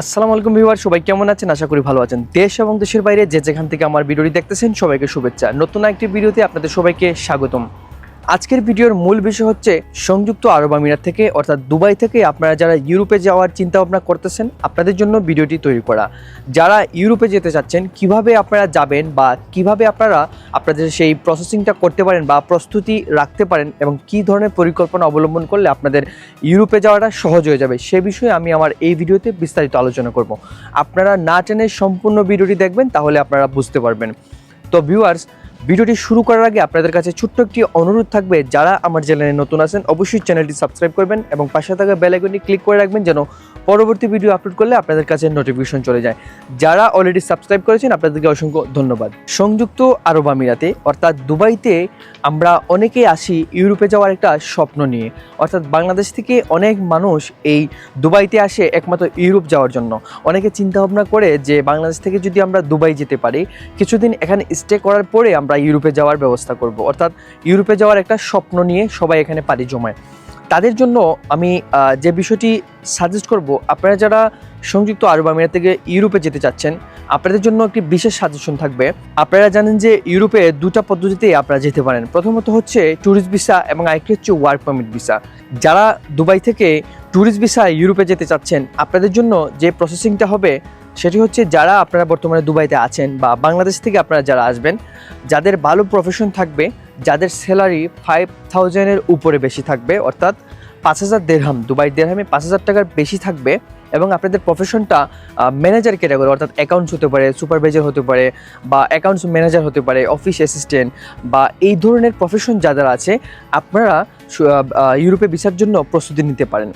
আসসালামু আলাইকুম ভিউয়ার সবাই কেমন আছেন? আশা করি ভালো আছেন। দেশ এবং দেশের বাইরে যে যেখান থেকে আমার ভিডিওটি দেখতেছেন, সবাইকে শুভেচ্ছা। নতুন একটি ভিডিওতে আপনাদের সবাইকে স্বাগতম। আজকের ভিডিওর মূল বিষয় হচ্ছে সংযুক্ত আরব আমিরাত থেকে, অর্থাৎ দুবাই থেকে আপনারা যারা ইউরোপে যাওয়ার চিন্তা ভাবনা করতেছেন, আপনাদের জন্য ভিডিওটি তৈরি করা। যারা ইউরোপে যেতে চাচ্ছেন, কীভাবে আপনারা যাবেন বা কীভাবে আপনারা আপনাদের সেই প্রসেসিংটা করতে পারেন বা প্রস্তুতি রাখতে পারেন এবং কী ধরনের পরিকল্পনা অবলম্বন করলে আপনাদের ইউরোপে যাওয়াটা সহজ হয়ে যাবে, সে বিষয়ে আমি আমার এই ভিডিওতে বিস্তারিত আলোচনা করব। আপনারা না টেনে সম্পূর্ণ ভিডিওটি দেখবেন, তাহলে আপনারা বুঝতে পারবেন। তো ভিউয়ার্স ভিডিওটি শুরু করার আগে আপনাদের কাছে ছোট্ট একটি অনুরোধ থাকবে, যারা আমার চ্যানেলে নতুন আছেন, অবশ্যই চ্যানেলটি সাবস্ক্রাইব করবেন এবং পাশে থাকা বেল আইকনটি ক্লিক করে রাখবেন যেন পরবর্তী ভিডিও আপলোড করলে আপনাদের কাছে নোটিফিকেশন চলে যায়। যারা অলরেডি সাবস্ক্রাইব করেছেন, আপনাদেরকে অসংখ্য ধন্যবাদ। সংযুক্ত আরব আমিরাতে, অর্থাৎ দুবাইতে, আমরা অনেকেই আসি ইউরোপে যাওয়ার একটা স্বপ্ন নিয়ে। অর্থাৎ বাংলাদেশ থেকে অনেক মানুষ এই দুবাইতে আসে একমাত্র ইউরোপ যাওয়ার জন্য। অনেকে চিন্তা ভাবনা করে যে, বাংলাদেশ থেকে যদি আমরা দুবাই যেতে পারি, কিছুদিন এখানে স্টে করার পরে আমরা ইউরোপে যাওয়ার ব্যবস্থা করব। অর্থাৎ ইউরোপে যাওয়ার একটা স্বপ্ন নিয়ে সবাই এখানে পাড়ি জমায়। তাদের জন্য আমি যে বিষয়টি সাজেস্ট করব, আপনারা যারা সংযুক্ত আরব আমিরাত থেকে ইউরোপে যেতে চাচ্ছেন, আপনাদের জন্য একটি বিশেষ সাজেশন থাকবে। আপনারা জানেন যে ইউরোপে দুটা পদ্ধতিতেই আপনারা যেতে পারেন। প্রথমত হচ্ছে ট্যুরিস্ট ভিসা এবং আরেকটি হচ্ছে ওয়ার্ক পারমিট ভিসা যারা দুবাই থেকে ট্যুরিস্ট ভিসা ইউরোপে যেতে চাচ্ছেন, আপনাদের জন্য যে প্রসেসিংটা হবে সেটি হচ্ছে যারা আপনারা বর্তমানে দুবাইতে আছেন বা বাংলাদেশ থেকে আপনারা যারা আসবেন, যাদের ভালো প্রফেশন থাকবে, যাদের স্যালারি ফাইভ থাউজেন্ডের উপরে বেশি থাকবে, অর্থাৎ পাঁচ হাজার দেড়হাম দুবাই দেড়হামে পাঁচ হাজার টাকার বেশি থাকবে এবং আপনাদের প্রফেশনটা ম্যানেজার ক্যাটাগরি অর্থাৎ অ্যাকাউন্টস হতে পারে সুপারভাইজার হতে পারে বা অ্যাকাউন্টস ম্যানেজার হতে পারে অফিস অ্যাসিস্ট্যান্ট বা এই ধরনের প্রফেশন যাদের আছে, আপনারা ইউরোপে ভিসার জন্য প্রস্তুতি নিতে পারেন।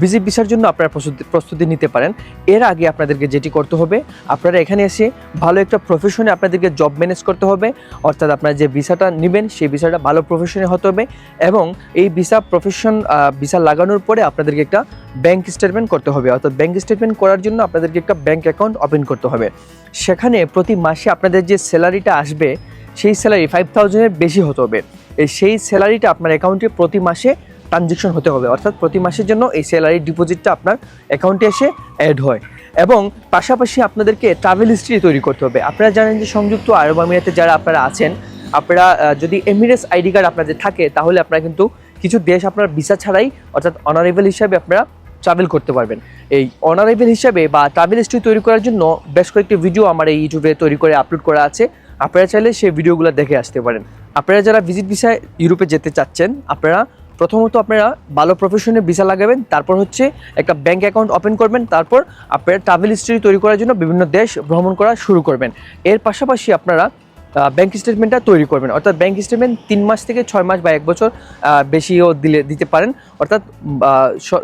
ভিজিট ভিসার জন্য আপনারা প্রস্তুতি নিতে পারেন। এর আগে আপনাদেরকে যেটি করতে হবে, আপনারা এখানে এসে ভালো একটা প্রফেশনে আপনাদেরকে জব ম্যানেজ করতে হবে। অর্থাৎ আপনারা যে ভিসাটা নেবেন, সেই ভিসাটা ভালো প্রফেশনে হতে হবে এবং এই ভিসা প্রফেশন ভিসা লাগানোর পরে আপনাদেরকে একটা ব্যাংক স্টেটমেন্ট করতে হবে। অর্থাৎ ব্যাংক স্টেটমেন্ট করার জন্য আপনাদেরকে একটা ব্যাংক অ্যাকাউন্ট ওপেন করতে হবে। সেখানে প্রতি মাসে আপনাদের যে স্যালারিটা আসবে, সেই স্যালারি ফাইভ থাউজেন্ডের বেশি হতে হবে। সেই স্যালারিটা আপনার অ্যাকাউন্টে প্রতি মাসে ট্রানজেকশন হতে হবে। অর্থাৎ প্রতি মাসের জন্য এই স্যালারি ডিপোজিটটা আপনার অ্যাকাউন্টে এসে অ্যাড হয়। এবং পাশাপাশি আপনাদেরকে ট্রাভেল হিস্ট্রি তৈরি করতে হবে। আপনারা জানেন যে সংযুক্ত আরব আমিরাতে যারা আপনারা আছেন, আপনারা যদি এমিরেটস আইডি কার্ড আপনাদের থাকে, তাহলে আপনারা কিন্তু কিছু দেশ আপনার ভিসা ছাড়াই, অর্থাৎ অনারেবল হিসাবে আপনারা ট্রাভেল করতে পারবেন। এই অনারেবল হিসাবে বা ট্রাভেল হিস্ট্রি তৈরি করার জন্য বেশ কয়েকটি ভিডিও আমার এই ইউটিউবে তৈরি করে আপলোড করা আছে। আপনারা চাইলে সেই ভিডিওগুলো দেখে আসতে পারেন। আপনারা যারা ভিজিট ভিসায় ইউরোপে যেতে চাচ্ছেন, আপনারা প্রথমত আপনারা ভালো প্রফেশনে ভিসা লাগাবেন, তারপর হচ্ছে একটা ব্যাংক অ্যাকাউন্ট ওপেন করবেন, তারপর আপনারা ট্রাভেল হিস্ট্রি তৈরি করার জন্য বিভিন্ন দেশ ভ্রমণ করা শুরু করবেন। এর পাশাপাশি আপনারা ব্যাংক স্টেটমেন্টটা তৈরি করবেন। অর্থাৎ ব্যাংক স্টেটমেন্ট তিন মাস থেকে ছয় মাস বা এক বছর বেশিও দিলে, দিতে পারেন। অর্থাৎ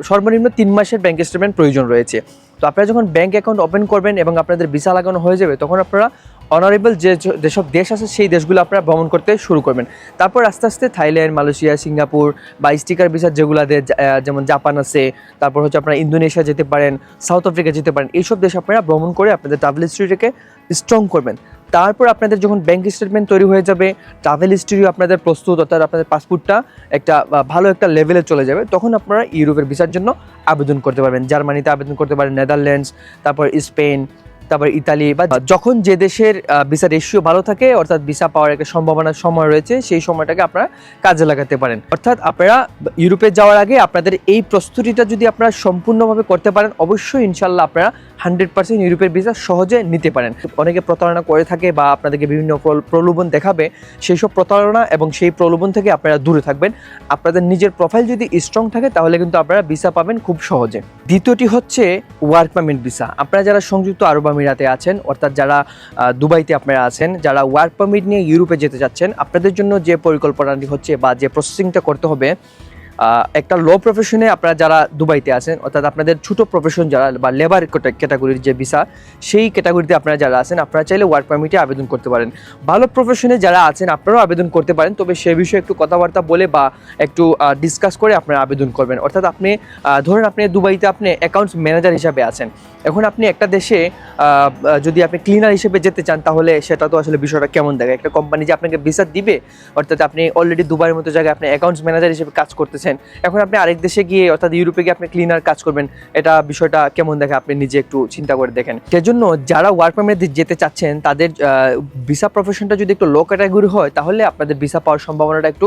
সর্বনিম্ন তিন মাসের ব্যাংক স্টেটমেন্ট প্রয়োজন রয়েছে। তো আপনারা যখন ব্যাংক অ্যাকাউন্ট ওপেন করবেন এবং আপনাদের ভিসা লাগানো হয়ে যাবে, তখন আপনারা অনারেবল যে যেসব দেশ আছে, সেই দেশগুলো আপনারা ভ্রমণ করতে শুরু করবেন। তারপর আস্তে আস্তে থাইল্যান্ড, মালয়েশিয়া, সিঙ্গাপুর বা স্টিকার ভিসা যেগুলো যেমন জাপান আছে, তারপর হচ্ছে আপনারা ইন্দোনেশিয়া যেতে পারেন, সাউথ আফ্রিকা যেতে পারেন, এইসব দেশ আপনারা ভ্রমণ করে আপনাদের ট্রাভেল হিস্ট্রিটাকে স্ট্রং করবেন। তারপর আপনাদের যখন ব্যাংক স্টেটমেন্ট তৈরি হয়ে যাবে ট্রাভেল হিস্ট্রিও আপনাদের প্রস্তুত, অর্থাৎ আপনাদের পাসপোর্টটা একটা ভালো একটা লেভেলে চলে যাবে, তখন আপনারা ইউরোপের ভিসার জন্য আবেদন করতে পারবেন। জার্মানিতে আবেদন করতে পারেন নেদারল্যান্ডস তারপর স্পেন তারপর ইতালি বা যখন যে দেশের ভিসা রেশিও ভালো থাকে, অর্থাৎ ভিসা পাওয়ার একটা সম্ভাবনার সময় রয়েছে, সেই সময়টাকে আপনারা কাজে লাগাতে পারেন। অর্থাৎ আপনারা ইউরোপে যাওয়ার আগে আপনাদের এই প্রস্তুতিটা যদি আপনারা সম্পূর্ণভাবে করতে পারেন, অবশ্যই ইনশাল্লাহ আপনারা হান্ড্রেড পার্সেন্ট ইউরোপের ভিসা সহজে নিতে পারেন। অনেকে প্রতারণা করে থাকে বা আপনাদেরকে বিভিন্ন প্রলোভন দেখাবে সেই সব প্রতারণা এবং সেই প্রলোভন থেকে আপনারা দূরে থাকবেন। আপনাদের নিজের প্রোফাইল যদি স্ট্রং থাকে, তাহলে কিন্তু আপনারা ভিসা পাবেন খুব সহজে। দ্বিতীয়টি হচ্ছে ওয়ার্ক পারমিট ভিসা আপনারা যারা সংযুক্ত আরব আমিরাতে আছেন, অর্থাৎ যারা দুবাইতে আপনারা আছেন, যারা ওয়ার্ক পারমিট নিয়ে ইউরোপে যেতে চাচ্ছেন, আপনাদের জন্য যে পরিকল্পনাটি হচ্ছে বা যে প্রসেসিংটা করতে হবে একটা লো প্রফেশনে আপনারা যারা দুবাইতে আছেন, অর্থাৎ আপনাদের ছোট প্রফেশন যারা বা লেবার ক্যাটাগরির যে ভিসা সেই ক্যাটাগরিতে আপনারা যারা আছেন, আপনারা চাইলে ওয়ার্ক পারমিটে আবেদন করতে পারেন। ভালো প্রফেশনে যারা আছেন, আপনারাও আবেদন করতে পারেন, তবে সে বিষয়ে একটু কথাবার্তা বলে বা একটু ডিসকাস করে আপনারা আবেদন করবেন। অর্থাৎ আপনি ধরেন আপনি দুবাইতে আপনি অ্যাকাউন্টস ম্যানেজার হিসাবে আছেন। এখন আপনি একটা দেশে যদি আপনি ক্লিনার হিসেবে যেতে চান, তাহলে সেটা তো আসলে বিষয়টা কেমন দেখে একটা কোম্পানি যে আপনাকে ভিসা দিবে, অর্থাৎ আপনি অলরেডি দুবাইয়ের মতো জায়গায় আপনি অ্যাকাউন্টস ম্যানেজার হিসেবে কাজ করতেছেন করতেছেন এখন আপনি আরেক দেশে গিয়ে, অর্থাৎ ইউরোপে গিয়ে আপনি ক্লিনার কাজ করবেন, এটা বিষয়টা কেমন দেখে আপনি নিজে একটু চিন্তা করে দেখেন? সেজন্য যারা ওয়ার্ক পারমিট যেতে চাচ্ছেন, তাদের ভিসা প্রফেশনটা যদি একটু লো ক্যাটাগরি হয়, তাহলে আপনাদের ভিসা পাওয়ার সম্ভাবনাটা একটু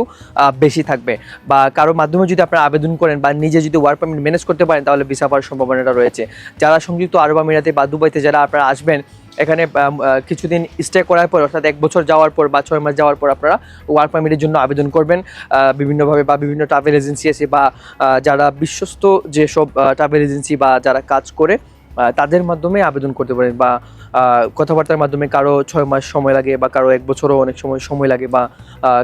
বেশি থাকবে। বা কারোর মাধ্যমে যদি আপনারা আবেদন করেন বা নিজে যদি ওয়ার্ক পারমিট ম্যানেজ করতে পারেন, তাহলে ভিসা পাওয়ার সম্ভাবনাটা রয়েছে। যারা সংযুক্ত আরব আমিরাতে বা দুবাইতে যারা আপনারা আসবেন এখানে কিছুদিন স্টে করার পর, অর্থাৎ এক বছর যাওয়ার পর বা ছয় মাস যাওয়ার পর আপনারা ওয়ার্ক পারমিটের জন্য আবেদন করবেন বিভিন্নভাবে বা বিভিন্ন ট্রাভেল এজেন্সি আছে বা যারা বিশ্বস্ত যেসব ট্রাভেল এজেন্সি বা যারা কাজ করে তাদের মাধ্যমে আবেদন করতে পারেন বা কথাবার্তার মাধ্যমে কারও ছয় মাস সময় লাগে বা কারও এক বছরও অনেক সময় সময় লাগে বা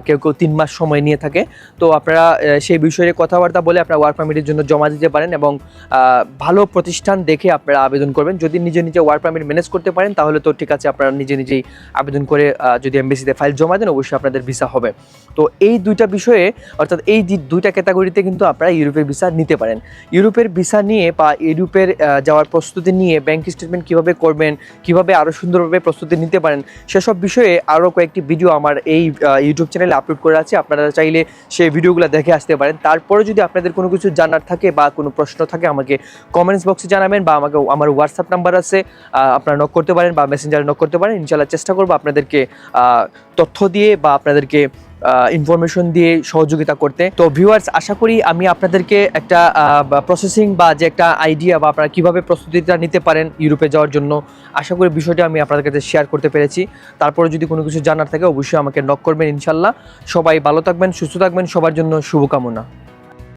কেউ কেউ তিন মাস সময় নিয়ে থাকে। তো আপনারা সেই বিষয়ে কথাবার্তা বলে আপনারা ওয়ার্ক পারমিটের জন্য জমা দিতে পারেন এবং ভালো প্রতিষ্ঠান দেখে আপনারা আবেদন করবেন। যদি নিজে নিজে ওয়ার্ক পারমিট ম্যানেজ করতে পারেন, তাহলে তো ঠিক আছে, আপনারা নিজে নিজেই আবেদন করে যদি এমবিসিতে ফাইল জমা দেন, অবশ্যই আপনাদের ভিসা হবে। তো এই দুইটা বিষয়ে, অর্থাৎ এই দুইটা ক্যাটাগরিতে কিন্তু আপনারা ইউরোপের ভিসা নিতে পারেন। ইউরোপের ভিসা নিয়ে বা ইউরোপের যাওয়ার প্রস্তুতি নিয়ে ব্যাংক স্টেটমেন্ট কীভাবে করবেন, কীভাবে আরও সুন্দরভাবে প্রস্তুতি নিতে পারেন, সেসব বিষয়ে আরও কয়েকটি ভিডিও আমার এই ইউটিউব চ্যানেলে আপলোড করে আছে আপনারা চাইলে সেই ভিডিওগুলো দেখে আসতে পারেন। তারপরে যদি আপনাদের কোনো কিছু জানার থাকে বা কোনো প্রশ্ন থাকে, আমাকে কমেন্টস বক্সে জানাবেন বা আমাকে, আমার হোয়াটসঅ্যাপ নাম্বার আছে আপনারা নক করতে পারেন বা মেসেঞ্জারে নক করতে পারেন। ইনশাল্লাহ চেষ্টা করব আপনাদেরকে তথ্য দিয়ে বা আপনাদেরকে ইনফরমেশন দিয়ে সহযোগিতা করতে। তো ভিউয়ার্স আশা করি আমি আপনাদেরকে একটা প্রসেসিং বা যে একটা আইডিয়া বা আপনারা কীভাবে প্রস্তুতিটা নিতে পারেন ইউরোপে যাওয়ার জন্য, আশা করি বিষয়টা আমি আপনাদের কাছে শেয়ার করতে পেরেছি। তারপরে যদি কোনো কিছু জানার থাকে, অবশ্যই আমাকে নক করবেন ইনশাল্লাহ সবাই ভালো থাকবেন, সুস্থ থাকবেন, সবার জন্য শুভকামনা।